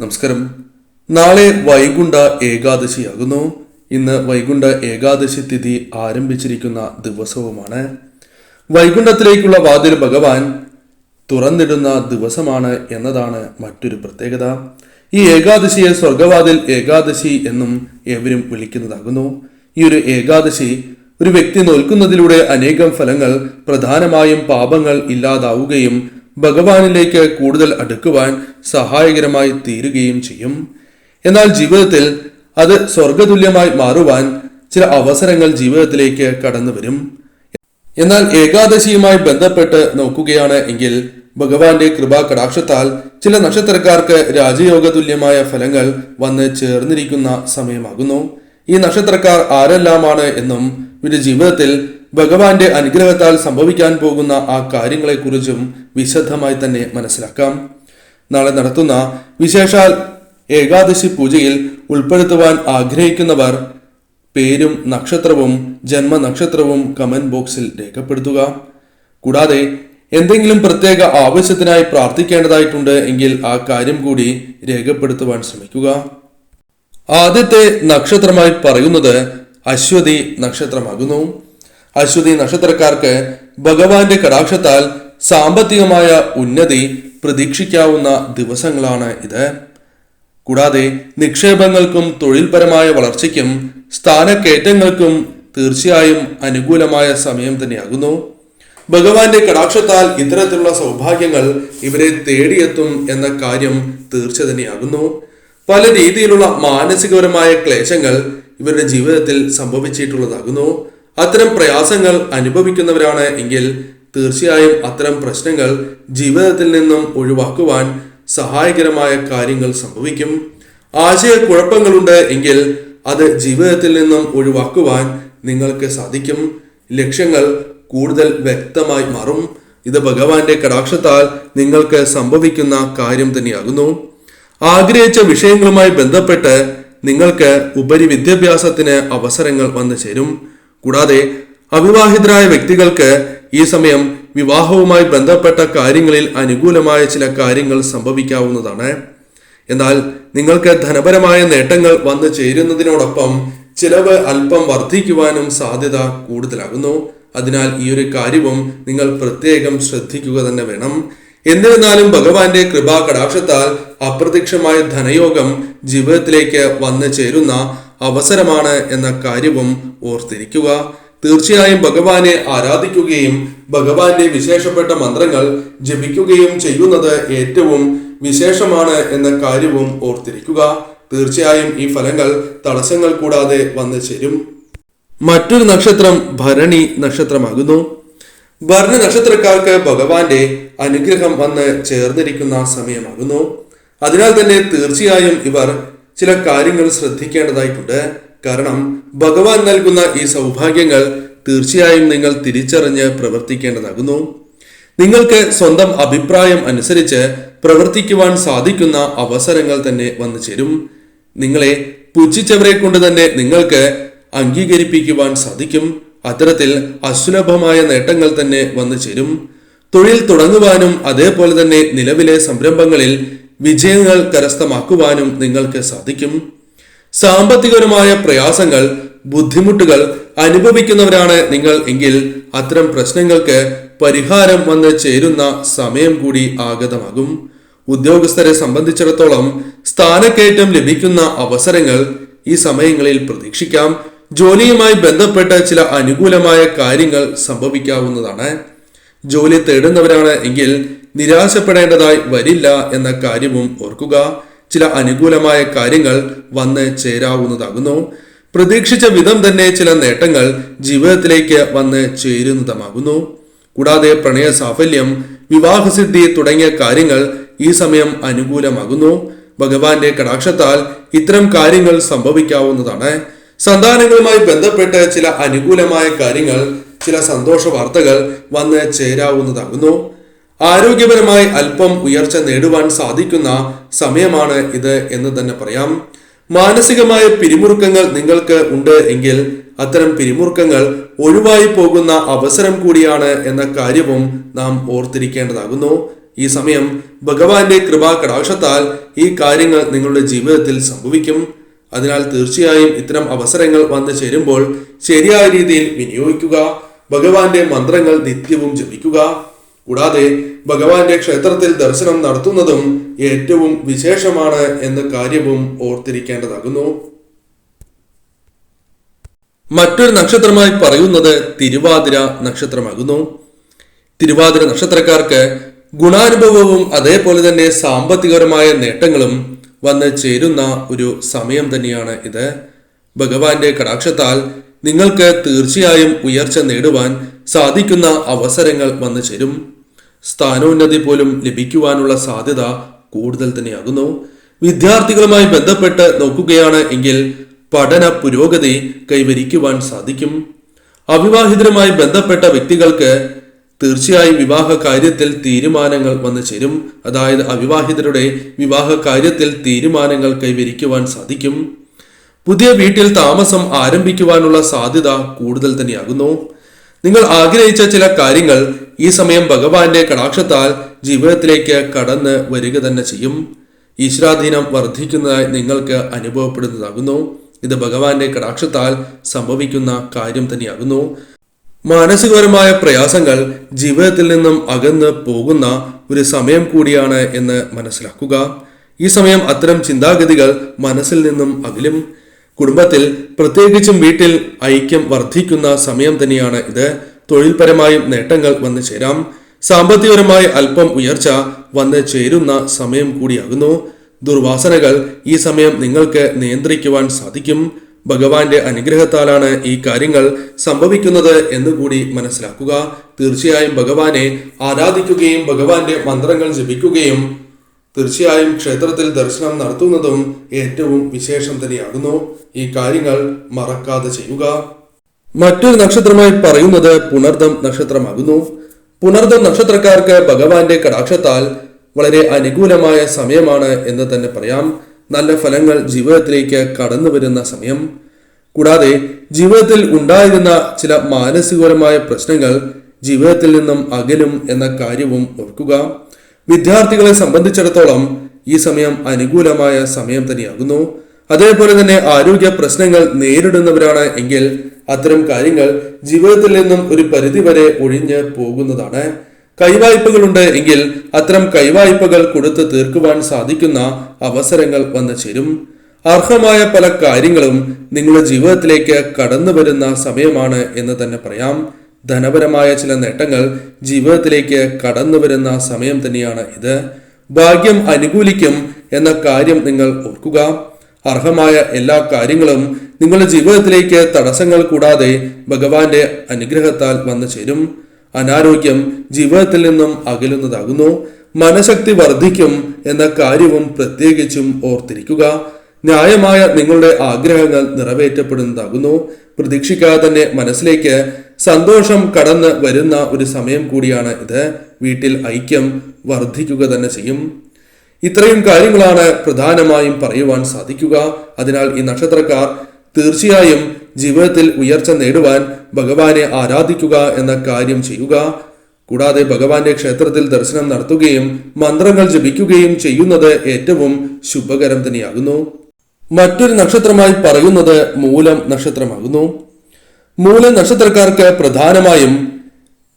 നമസ്കാരം. നാളെ വൈകുണ്ഠ ഏകാദശിയാകുന്നു. ഇന്ന് വൈകുണ്ഠ ഏകാദശി തിഥി ആരംഭിച്ചിരിക്കുന്ന ദിവസവുമാണ്. വൈകുണ്ഠത്തിലേക്കുള്ള വാതിൽ ഭഗവാൻ തുറന്നിടുന്ന ദിവസമാണ് എന്നതാണ് മറ്റൊരു പ്രത്യേകത. ഈ ഏകാദശിയെ സ്വർഗവാതിൽ ഏകാദശി എന്നും ഏവരും വിളിക്കുന്നതാകുന്നു. ഈ ഒരു ഏകാദശി ഒരു വ്യക്തി നോൽക്കുന്നതിലൂടെ അനേകം ഫലങ്ങൾ പ്രധാനമായും പാപങ്ങൾ ഇല്ലാതാവുകയും ഭഗവാനിലേക്ക് കൂടുതൽ അടുക്കുവാൻ സഹായകരമായി തീരുകയും ചെയ്യും. എന്നാൽ ജീവിതത്തിൽ അത് സ്വർഗതുല്യമായി മാറുവാൻ ചില അവസരങ്ങൾ ജീവിതത്തിലേക്ക് കടന്നു വരും. എന്നാൽ ഏകാദശിയുമായി ബന്ധപ്പെട്ട് നോക്കുകയാണ് എങ്കിൽ ഭഗവാന്റെ കൃപാ കടാക്ഷത്താൽ ചില നക്ഷത്രക്കാർക്ക് രാജയോഗ തുല്യമായ ഫലങ്ങൾ വന്ന് ചേർന്നിരിക്കുന്ന സമയമാകുന്നു. ഈ നക്ഷത്രക്കാർ ആരെല്ലാമാണ് എന്നും ഇവരുടെ ജീവിതത്തിൽ ഭഗവാന്റെ അനുഗ്രഹത്താൽ സംഭവിക്കാൻ പോകുന്ന ആ കാര്യങ്ങളെക്കുറിച്ചും വിശദമായി തന്നെ മനസ്സിലാക്കാം. നാളെ നടത്തുന്ന വിശേഷാൽ ഏകാദശി പൂജയിൽ ഉൾപ്പെടുത്തുവാൻ ആഗ്രഹിക്കുന്നവർ പേരും നക്ഷത്രവും ജന്മനക്ഷത്രവും കമന്റ് ബോക്സിൽ രേഖപ്പെടുത്തുക. കൂടാതെ എന്തെങ്കിലും പ്രത്യേക ആവശ്യത്തിനായി പ്രാർത്ഥിക്കേണ്ടതായിട്ടുണ്ട് എങ്കിൽ ആ കാര്യം കൂടി രേഖപ്പെടുത്തുവാൻ ശ്രമിക്കുക. ആദ്യത്തെ നക്ഷത്രമായി പറയുന്നത് അശ്വതി നക്ഷത്രമാകുന്നു. അശ്വതി നക്ഷത്രക്കാർക്ക് ഭഗവാന്റെ കടാക്ഷത്താൽ സാമ്പത്തികമായ ഉന്നതി പ്രതീക്ഷിക്കാവുന്ന ദിവസങ്ങളാണ് ഇത്. കൂടാതെ നിക്ഷേപങ്ങൾക്കും തൊഴിൽപരമായ വളർച്ചയ്ക്കും സ്ഥാനക്കയറ്റങ്ങൾക്കും തീർച്ചയായും അനുകൂലമായ സമയം തന്നെയാകുന്നു. ഭഗവാന്റെ കടാക്ഷത്താൽ ഇത്തരത്തിലുള്ള സൗഭാഗ്യങ്ങൾ ഇവരെ തേടിയെത്തും എന്ന കാര്യം തീർച്ച തന്നെയാകുന്നു. പല രീതിയിലുള്ള മാനസികപരമായ ക്ലേശങ്ങൾ ഇവരുടെ ജീവിതത്തിൽ സംഭവിച്ചിട്ടുള്ളതാകുന്നു. അത്തരം പ്രയാസങ്ങൾ അനുഭവിക്കുന്നവരാണ് എങ്കിൽ തീർച്ചയായും അത്തരം പ്രശ്നങ്ങൾ ജീവിതത്തിൽ നിന്നും ഒഴിവാക്കുവാൻ സഹായകരമായ കാര്യങ്ങൾ സംഭവിക്കും. ആശയക്കുഴപ്പങ്ങളുണ്ട് എങ്കിൽ അത് ജീവിതത്തിൽ നിന്നും ഒഴിവാക്കുവാൻ നിങ്ങൾക്ക് സാധിക്കും. ലക്ഷ്യങ്ങൾ കൂടുതൽ വ്യക്തമായി മാറും. ഇത് ഭഗവാന്റെ കടാക്ഷത്താൽ നിങ്ങൾക്ക് സംഭവിക്കുന്ന കാര്യം തന്നെയാകുന്നു. ആഗ്രഹിച്ച വിഷയങ്ങളുമായി ബന്ധപ്പെട്ട് നിങ്ങൾക്ക് ഉപരി വിദ്യാഭ്യാസത്തിന് അവസരങ്ങൾ വന്നു ചേരും. കൂടാതെ അവിവാഹിതരായ വ്യക്തികൾക്ക് ഈ സമയം വിവാഹവുമായി ബന്ധപ്പെട്ട കാര്യങ്ങളിൽ അനുകൂലമായ ചില കാര്യങ്ങൾ സംഭവിക്കാവുന്നതാണ്. എന്നാൽ നിങ്ങൾക്ക് ധനപരമായ നേട്ടങ്ങൾ വന്നു ചേരുന്നതിനോടൊപ്പം ചിലവ് അല്പം വർദ്ധിക്കുവാനും സാധ്യത കൂടുതലാകുന്നു. അതിനാൽ ഈ ഒരു കാര്യവും നിങ്ങൾ പ്രത്യേകം ശ്രദ്ധിക്കുക തന്നെ വേണം. എന്നിരുന്നാലും ഭഗവാന്റെ കൃപാ കടാക്ഷത്താൽ അപ്രത്യക്ഷമായ ധനയോഗം ജീവിതത്തിലേക്ക് വന്നു ചേരുന്ന അവസരമാണ് എന്ന കാര്യവും ഓർത്തിരിക്കുക. തീർച്ചയായും ഭഗവാനെ ആരാധിക്കുകയും ഭഗവാന്റെ വിശേഷപ്പെട്ട മന്ത്രങ്ങൾ ജപിക്കുകയും ചെയ്യുന്നത് ഏറ്റവും വിശേഷമാണ് എന്ന കാര്യവും ഓർത്തിരിക്കുക. തീർച്ചയായും ഈ ഫലങ്ങൾ തടസ്സങ്ങൾ കൂടാതെ വന്നു ചേരും. മറ്റൊരു നക്ഷത്രം ഭരണി നക്ഷത്രമാകുന്നു. ഭരണി നക്ഷത്രക്കാർക്ക് ഭഗവാന്റെ അനുഗ്രഹം വന്ന് ചേർന്നിരിക്കുന്ന സമയമാകുന്നു. അതിനാൽ തന്നെ തീർച്ചയായും ഇവർ ചില കാര്യങ്ങൾ ശ്രദ്ധിക്കേണ്ടതായിട്ടുണ്ട്. കാരണം ഭഗവാൻ നൽകുന്ന ഈ സൗഭാഗ്യങ്ങൾ തീർച്ചയായും നിങ്ങൾ തിരിച്ചറിഞ്ഞ് പ്രവർത്തിക്കേണ്ടതാകുന്നു. നിങ്ങൾക്ക് സ്വന്തം അഭിപ്രായം അനുസരിച്ച് പ്രവർത്തിക്കുവാൻ സാധിക്കുന്ന അവസരങ്ങൾ തന്നെ വന്നു ചേരും. നിങ്ങളെ പുച്ഛിച്ചവരെ കൊണ്ട് തന്നെ നിങ്ങൾക്ക് അംഗീകരിപ്പിക്കുവാൻ സാധിക്കും. അത്തരത്തിൽ അസുലഭമായ നേട്ടങ്ങൾ തന്നെ വന്നു ചേരും. തൊഴിൽ തുടങ്ങുവാനും അതേപോലെ തന്നെ നിലവിലെ സംരംഭങ്ങളിൽ വിജയങ്ങൾ കരസ്ഥമാക്കുവാനും നിങ്ങൾക്ക് സാധിക്കും. സാമ്പത്തികപരമായ പ്രയാസങ്ങൾ ബുദ്ധിമുട്ടുകൾ അനുഭവിക്കുന്നവരാണ് നിങ്ങൾ എങ്കിൽ അത്തരം പ്രശ്നങ്ങൾക്ക് പരിഹാരം വന്ന് ചേരുന്ന സമയം കൂടി ആഗതമാകും. ഉദ്യോഗസ്ഥരെ സംബന്ധിച്ചിടത്തോളം സ്ഥാനക്കയറ്റം ലഭിക്കുന്ന അവസരങ്ങൾ ഈ സമയങ്ങളിൽ പ്രതീക്ഷിക്കാം. ജോലിയുമായി ബന്ധപ്പെട്ട ചില അനുകൂലമായ കാര്യങ്ങൾ സംഭവിക്കാവുന്നതാണ്. ജോലി തേടുന്നവരാണ് എങ്കിൽ നിരാശപ്പെടേണ്ടതായി വരില്ല എന്ന കാര്യവും ഓർക്കുക. ചില അനുകൂലമായ കാര്യങ്ങൾ വന്ന് ചേരാവുന്നതാകുന്നു. പ്രതീക്ഷിച്ച വിധം തന്നെ ചില നേട്ടങ്ങൾ ജീവിതത്തിലേക്ക് വന്ന് ചേരുന്നതുമാകുന്നു. കൂടാതെ പ്രണയ സാഫല്യം വിവാഹസിദ്ധി തുടങ്ങിയ കാര്യങ്ങൾ ഈ സമയം അനുകൂലമാകുന്നു. ഭഗവാന്റെ കടാക്ഷത്താൽ ഇത്തരം കാര്യങ്ങൾ സംഭവിക്കാവുന്നതാണ്. സന്താനങ്ങളുമായി ബന്ധപ്പെട്ട് ചില അനുകൂലമായ കാര്യങ്ങൾ ചില സന്തോഷ വാർത്തകൾ വന്ന് ചേരാവുന്നതാകുന്നു. ആരോഗ്യപരമായി അല്പം ഉയർച്ച നേടുവാൻ സാധിക്കുന്ന സമയമാണ് ഇത് എന്ന് തന്നെ പറയാം. മാനസികമായ പിരിമുറുക്കങ്ങൾ നിങ്ങൾക്ക് ഉണ്ട് എങ്കിൽ അത്തരം പിരിമുറുക്കങ്ങൾ ഒഴിവായി പോകുന്ന അവസരം കൂടിയാണ് എന്ന കാര്യവും നാം ഓർത്തിരിക്കേണ്ടതാകുന്നു. ഈ സമയം ഭഗവാന്റെ കൃപാ കടാക്ഷത്താൽ ഈ കാര്യങ്ങൾ നിങ്ങളുടെ ജീവിതത്തിൽ സംഭവിക്കും. അതിനാൽ തീർച്ചയായും ഇത്തരം അവസരങ്ങൾ വന്നു ചേരുമ്പോൾ ശരിയായ രീതിയിൽ വിനിയോഗിക്കുക. ഭഗവാന്റെ മന്ത്രങ്ങൾ നിത്യവും ജപിക്കുക. കൂടാതെ ഭഗവാന്റെ ക്ഷേത്രത്തിൽ ദർശനം നടത്തുന്നതും ഏറ്റവും വിശേഷമാണ് എന്ന കാര്യവും ഓർത്തിരിക്കേണ്ടതാകുന്നു. മറ്റൊരു നക്ഷത്രമായി പറയുന്നത് തിരുവാതിര നക്ഷത്രമാകുന്നു. തിരുവാതിര നക്ഷത്രക്കാർക്ക് ഗുണാനുഭവവും അതേപോലെ തന്നെ സാമ്പത്തികപരമായ നേട്ടങ്ങളും വന്ന് ചേരുന്ന ഒരു സമയം തന്നെയാണ് ഇത്. ഭഗവാന്റെ കടാക്ഷത്താൽ നിങ്ങൾക്ക് തീർച്ചയായും ഉയർച്ച നേടുവാൻ സാധിക്കുന്ന അവസരങ്ങൾ വന്നു ചേരും. സ്ഥാനോന്നതി പോലും ലഭിക്കുവാനുള്ള സാധ്യത കൂടുതൽ തന്നെയാകുന്നു. വിദ്യാർത്ഥികളുമായി ബന്ധപ്പെട്ട് നോക്കുകയാണ് എങ്കിൽ പഠന പുരോഗതി കൈവരിക്കുവാൻ സാധിക്കും. അവിവാഹിതരുമായി ബന്ധപ്പെട്ട വ്യക്തികൾക്ക് തീർച്ചയായും വിവാഹ കാര്യത്തിൽ തീരുമാനങ്ങൾ വന്നു ചേരും. അതായത് അവിവാഹിതരുടെ വിവാഹ കാര്യത്തിൽ തീരുമാനങ്ങൾ കൈവരിക്കുവാൻ സാധിക്കും. പുതിയ വീട്ടിൽ താമസം ആരംഭിക്കുവാനുള്ള സാധ്യത കൂടുതൽ തന്നെയാകുന്നു. നിങ്ങൾ ആഗ്രഹിച്ച ചില കാര്യങ്ങൾ ഈ സമയം ഭഗവാന്റെ കടാക്ഷത്താൽ ജീവിതത്തിലേക്ക് കടന്ന് വരിക തന്നെ ചെയ്യും. ഈശ്വരാധീനം വർദ്ധിക്കുന്നതായി നിങ്ങൾക്ക് അനുഭവപ്പെടുന്നതാകുന്നു. ഇത് ഭഗവാന്റെ കടാക്ഷത്താൽ സംഭവിക്കുന്ന കാര്യം തന്നെയാകുന്നു. മാനസികപരമായ പ്രയാസങ്ങൾ ജീവിതത്തിൽ നിന്നും അകന്ന് പോകുന്ന ഒരു സമയം കൂടിയാണ് എന്ന് മനസ്സിലാക്കുക. ഈ സമയം അത്തരം ചിന്താഗതികൾ മനസ്സിൽ നിന്നും അകലും. കുടുംബത്തിൽ പ്രത്യേകിച്ചും വീട്ടിൽ ഐക്യം വർദ്ധിക്കുന്ന സമയം തന്നെയാണ് ഇത്. തൊഴിൽപരമായും നേട്ടങ്ങൾ വന്നു ചേരാം. സാമ്പത്തികപരമായി അല്പം ഉയർച്ച വന്ന് ചേരുന്ന സമയം കൂടിയാകുന്നു. ദുർവാസനകൾ ഈ സമയം നിങ്ങൾക്ക് നിയന്ത്രിക്കുവാൻ സാധിക്കും. ഭഗവാന്റെ അനുഗ്രഹത്താലാണ് ഈ കാര്യങ്ങൾ സംഭവിക്കുന്നത് എന്നുകൂടി മനസ്സിലാക്കുക. തീർച്ചയായും ഭഗവാനെ ആരാധിക്കുകയും ഭഗവാന്റെ മന്ത്രങ്ങൾ ജപിക്കുകയും തീർച്ചയായും ക്ഷേത്രത്തിൽ ദർശനം നടത്തുന്നതും ഏറ്റവും വിശേഷം തന്നെയാകുന്നു. ഈ കാര്യങ്ങൾ മറക്കാതെ ചെയ്യുക. മറ്റൊരു നക്ഷത്രമായി പറയുന്നത് പുണർദം നക്ഷത്രമാകുന്നു. പുണർദം നക്ഷത്രക്കാർക്ക് ഭഗവാന്റെ കടാക്ഷത്താൽ വളരെ അനുകൂലമായ സമയമാണ് എന്ന് തന്നെ പറയാം. നല്ല ഫലങ്ങൾ ജീവിതത്തിലേക്ക് കടന്നു വരുന്ന സമയം. കൂടാതെ ജീവിതത്തിൽ ഉണ്ടായിരുന്ന ചില മാനസികപരമായ പ്രശ്നങ്ങൾ ജീവിതത്തിൽ നിന്നും അകലും എന്ന കാര്യവും ഓർക്കുക. വിദ്യാർത്ഥികളെ സംബന്ധിച്ചിടത്തോളം ഈ സമയം അനുകൂലമായ സമയം തന്നെയാകുന്നു. അതേപോലെ തന്നെ ആരോഗ്യ പ്രശ്നങ്ങൾ നേരിടുന്നവരാണ് എങ്കിൽ അത്തരം കാര്യങ്ങൾ ജീവിതത്തിൽ നിന്നും ഒരു പരിധിവരെ ഒഴിഞ്ഞ് പോകുന്നതാണ്. കൈവായ്പകളുണ്ട് എങ്കിൽ അത്തരം കൈവായ്പകൾ കൊടുത്ത് തീർക്കുവാൻ സാധിക്കുന്ന അവസരങ്ങൾ വന്നു ചേരും. അർഹമായ പല കാര്യങ്ങളും നിങ്ങളുടെ ജീവിതത്തിലേക്ക് കടന്നു വരുന്ന സമയമാണ് എന്ന് തന്നെ പറയാം. ധനപരമായ ചില നേട്ടങ്ങൾ ജീവിതത്തിലേക്ക് കടന്നു വരുന്ന സമയം തന്നെയാണ് ഇത്. ഭാഗ്യം അനുകൂലിക്കും എന്ന കാര്യം നിങ്ങൾ ഓർക്കുക. അർഹമായ എല്ലാ കാര്യങ്ങളും നിങ്ങളുടെ ജീവിതത്തിലേക്ക് തടസ്സങ്ങൾ കൂടാതെ ഭഗവാന്റെ അനുഗ്രഹത്താൽ വന്നു ചേരും. അനാരോഗ്യം ജീവിതത്തിൽ നിന്നും അകലുന്നതാകുന്നു. മനഃശക്തി വർദ്ധിക്കും എന്ന കാര്യവും പ്രത്യേകിച്ചും ഓർത്തിരിക്കുക. ന്യായമായ നിങ്ങളുടെ ആഗ്രഹങ്ങൾ നിറവേറ്റപ്പെടുന്നതാകുന്നു. പ്രതീക്ഷിക്കാതെ തന്നെ മനസ്സിലേക്ക് സന്തോഷം കടന്ന് വരുന്ന ഒരു സമയം കൂടിയാണ് ഇത്. വീട്ടിൽ ഐക്യം വർദ്ധിക്കുക തന്നെ ചെയ്യും. ഇത്രയും കാര്യങ്ങളാണ് പ്രധാനമായും പറയുവാൻ സാധിക്കുക. അതിനാൽ ഈ നക്ഷത്രക്കാർ തീർച്ചയായും ജീവിതത്തിൽ ഉയർച്ച നേടുവാൻ ഭഗവാനെ ആരാധിക്കുക എന്ന കാര്യം ചെയ്യുക. കൂടാതെ ഭഗവാന്റെ ക്ഷേത്രത്തിൽ ദർശനം നടത്തുകയും മന്ത്രങ്ങൾ ജപിക്കുകയും ചെയ്യുന്നത് ഏറ്റവും ശുഭകരം തന്നെയാകുന്നു. മറ്റൊരു നക്ഷത്രമായി പറയുന്നത് മൂലം നക്ഷത്രമാകുന്നു. മൂലം നക്ഷത്രക്കാർക്ക് പ്രധാനമായും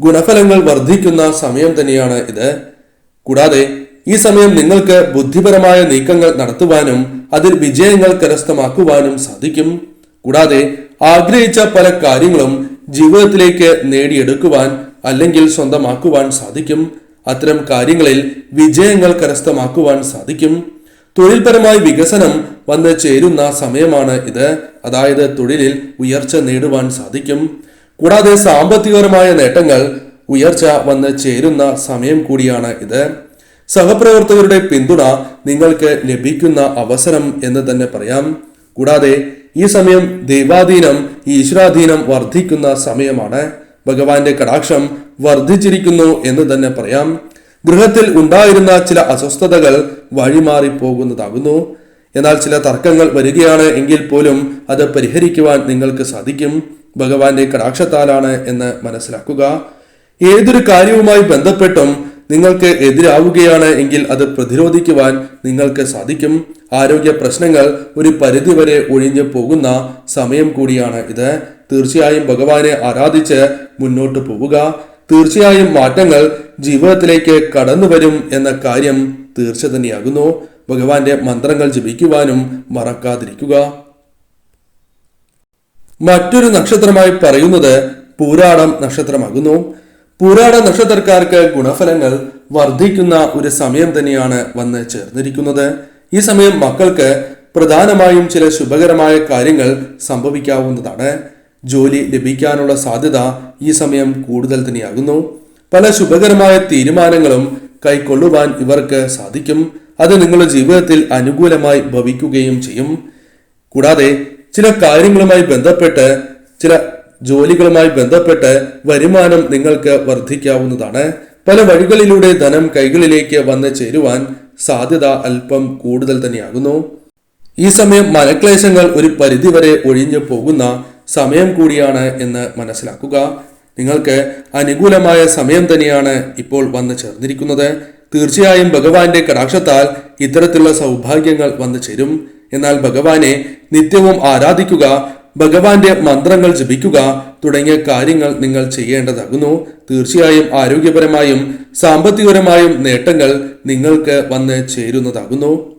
ഗുണഫലങ്ങൾ വർദ്ധിക്കുന്ന സമയം തന്നെയാണ് ഇത്. കൂടാതെ ഈ സമയം നിങ്ങൾക്ക് ബുദ്ധിപരമായ നീക്കങ്ങൾ നടത്തുവാനും അതിൽ വിജയങ്ങൾ കരസ്ഥമാക്കുവാനും സാധിക്കും. കൂടാതെ ആഗ്രഹിച്ച പല കാര്യങ്ങളും ജീവിതത്തിലേക്ക് നേടിയെടുക്കുവാൻ അല്ലെങ്കിൽ സ്വന്തമാക്കുവാൻ സാധിക്കും. അത്തരം കാര്യങ്ങളിൽ വിജയങ്ങൾ കരസ്ഥമാക്കുവാൻ സാധിക്കും. തൊഴിൽപരമായ വികസനം വന്ന് ചേരുന്ന സമയമാണ് ഇത്. അതായത് തൊഴിലിൽ ഉയർച്ച നേടുവാൻ സാധിക്കും. കൂടാതെ സാമ്പത്തികപരമായ നേട്ടങ്ങൾ ഉയർച്ച വന്ന് ചേരുന്ന സമയം കൂടിയാണ് ഇത്. സഹപ്രവർത്തകരുടെ പിന്തുണ നിങ്ങൾക്ക് ലഭിക്കുന്ന അവസരം എന്ന് തന്നെ പറയാം. കൂടാതെ ഈ സമയം ദൈവാധീനം ഈശ്വരാധീനം വർദ്ധിക്കുന്ന സമയമാണ്. ഭഗവാന്റെ കടാക്ഷം വർദ്ധിച്ചിരിക്കുന്നു എന്ന് തന്നെ പറയാം. ഗൃഹത്തിൽ ഉണ്ടായിരുന്ന ചില അസ്വസ്ഥതകൾ വഴിമാറി പോകുന്നതാകുന്നു എന്നാൽ ചില തർക്കങ്ങൾ വരികയാണ് എങ്കിൽ പോലും അത് പരിഹരിക്കുവാൻ നിങ്ങൾക്ക് സാധിക്കും. ഭഗവാന്റെ കടാക്ഷത്താലാണ് എന്ന് മനസ്സിലാക്കുക. ഏതൊരു കാര്യവുമായി ബന്ധപ്പെട്ടും നിങ്ങൾക്ക് എതിരാവുകയാണ് എങ്കിൽ അത് പ്രതിരോധിക്കുവാൻ നിങ്ങൾക്ക് സാധിക്കും. ആരോഗ്യ പ്രശ്നങ്ങൾ ഒരു പരിധിവരെ ഒഴിഞ്ഞു പോകുന്ന സമയം കൂടിയാണ് ഇത്. തീർച്ചയായും ഭഗവാനെ ആരാധിച്ച് മുന്നോട്ട് പോവുക. തീർച്ചയായും മാറ്റങ്ങൾ ജീവിതത്തിലേക്ക് കടന്നു വരും എന്ന കാര്യം തീർച്ച തന്നെയാകുന്നു ഭഗവാന്റെ മന്ത്രങ്ങൾ ജപിക്കുവാനും മറക്കാതിരിക്കുക. മറ്റൊരു നക്ഷത്രമായി പറയുന്നത് പൂരാടം നക്ഷത്രമാകുന്നു. പൂരാട നക്ഷത്രക്കാർക്ക് ഗുണഫലങ്ങൾ വർദ്ധിക്കുന്ന ഒരു സമയം തന്നെയാണ് വന്ന് ചേർന്നിരിക്കുന്നത്. ഈ സമയം മക്കൾക്ക് പ്രധാനമായും ചില ശുഭകരമായ കാര്യങ്ങൾ സംഭവിക്കാവുന്നതാണ്. ജോലി ലഭിക്കാനുള്ള സാധ്യത ഈ സമയം കൂടുതൽ തന്നെയാകുന്നു. പല ശുഭകരമായ തീരുമാനങ്ങളും കൈക്കൊള്ളുവാൻ ഇവർക്ക് സാധിക്കും. അത് നിങ്ങളുടെ ജീവിതത്തിൽ അനുകൂലമായി ഭവിക്കുകയും ചെയ്യും. കൂടാതെ ചില കാര്യങ്ങളുമായി ബന്ധപ്പെട്ട് ചില ജോലികളുമായി ബന്ധപ്പെട്ട് വരുമാനം നിങ്ങൾക്ക് വർദ്ധിക്കാവുന്നതാണ്. പല വഴികളിലൂടെ ധനം കൈകളിലേക്ക് വന്ന് ചേരുവാൻ സാധ്യത അല്പം കൂടുതൽ തന്നെയാകുന്നു. ഈ സമയം മനക്ലേശങ്ങൾ ഒരു പരിധിവരെ ഒഴിഞ്ഞു പോകുന്ന സമയം കൂടിയാണ് എന്ന് മനസ്സിലാക്കുക. നിങ്ങൾക്ക് അനുകൂലമായ സമയം തന്നെയാണ് ഇപ്പോൾ വന്നു ചേർന്നിരിക്കുന്നത്. തീർച്ചയായും ഭഗവാന്റെ കടാക്ഷത്താൽ ഇത്തരത്തിലുള്ള സൗഭാഗ്യങ്ങൾ വന്നു ചേരും. എന്നാൽ ഭഗവാനെ നിത്യവും ആരാധിക്കുക ഭഗവാന്റെ മന്ത്രങ്ങൾ ജപിക്കുക തുടങ്ങിയ കാര്യങ്ങൾ നിങ്ങൾ ചെയ്യേണ്ടതാകുന്നു. തീർച്ചയായും ആരോഗ്യപരമായും സാമ്പത്തികപരമായും നേട്ടങ്ങൾ നിങ്ങൾക്ക് വന്ന് ചേരുന്നതാകുന്നു.